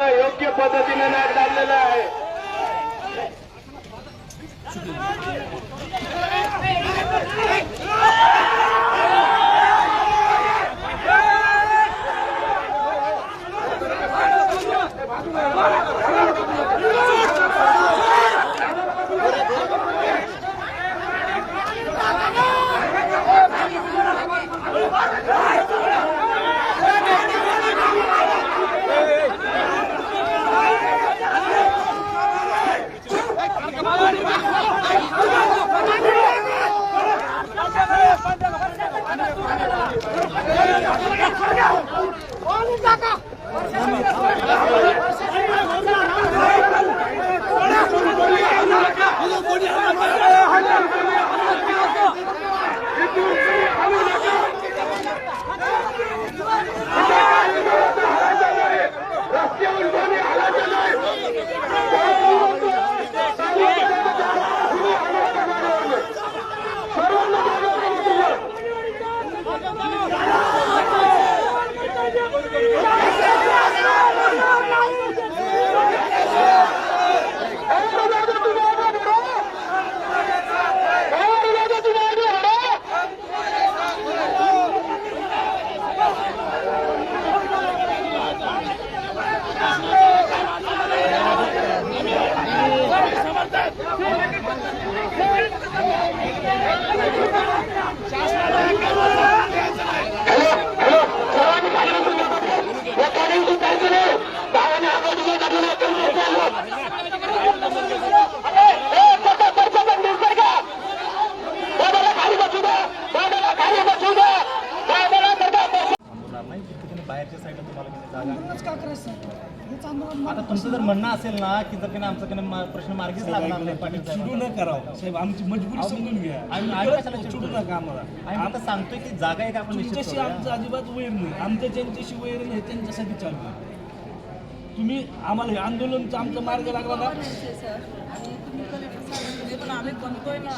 योग्य पद्धतीने नाक दाबलेलं आहे Thank you. 刚刚 बाहेरच्या साईडला तुम्हाला किती जागा म्हणूनच का करायचं? सर हेच आंदोलन आता तुमचं जर म्हणणं असेल ना की जर आमचं मा- प्रश्न मार्गीच लागणार नाही पाटील चिडू साहेब न करावं साहेब आमची मजबुरी समजून घ्या. आम्ही- आम्ही परत कशाला चिडू चिडतोय? नका आम्हाला. आम्ही आता सांगतोय की जागा एक आपण निश्चित तुमच्याशी करूया. आमचं अजिबात वैर नाही. आमच्या ज्यांच्याशी वैर नाही त्यांच्यासाठी चालू आहे. तुम्ही आम्हाला हे आंदोलनचा आमचा मार्ग लागला ना आणि तुम्ही कलेक्टर साहेबांकडे पण आम्ही बनतोय ना.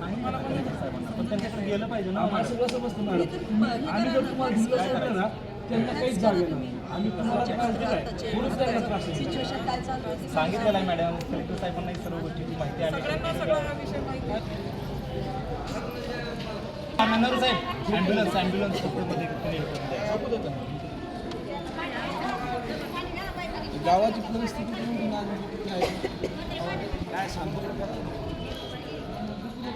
पण त्यांच्याकडे गेलं पाहिजे ना आम्हाला सगळं समजतं मॅडम आम्ही जर तुम्हाला दिलं ना त्यांना काहीच जागे नाही आम्ही तुम्हाला त्रास दिलाय थोडंच त्यांना त्रास आहे. आहे सांगितलेलं आहे मॅडम कलेक्टर साहेबांना सर्व गोष्टीची माहिती आली आहे. साहेब ॲम्ब्युलन्स ॲम्ब्युलन्स गावाची परिस्थिती काय सांगतो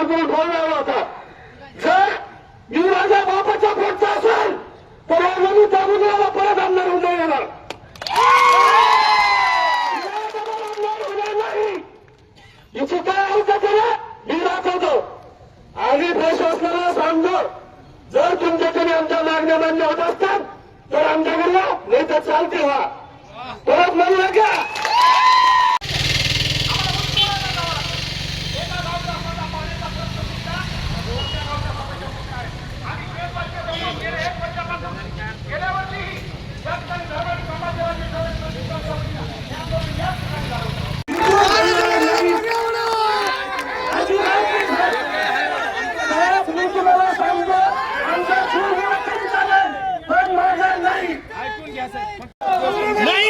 स्पीकरवर ढोल लावला होता. जर मी माझ्या बापाच्या पोटचा असेल तर या त्या मुलाला परत आमदार होऊन येणार आमदार होणार नाही याची काय आवश्यक करा मी दाखवतो. आणि प्रशासनाला सांगतो जर तुमच्याकडे आमच्या मागण्या मान्य होत असतात तर आमच्याकडे नाही तर चालते व्हा परत म्हणू नका. ਨਹੀਂ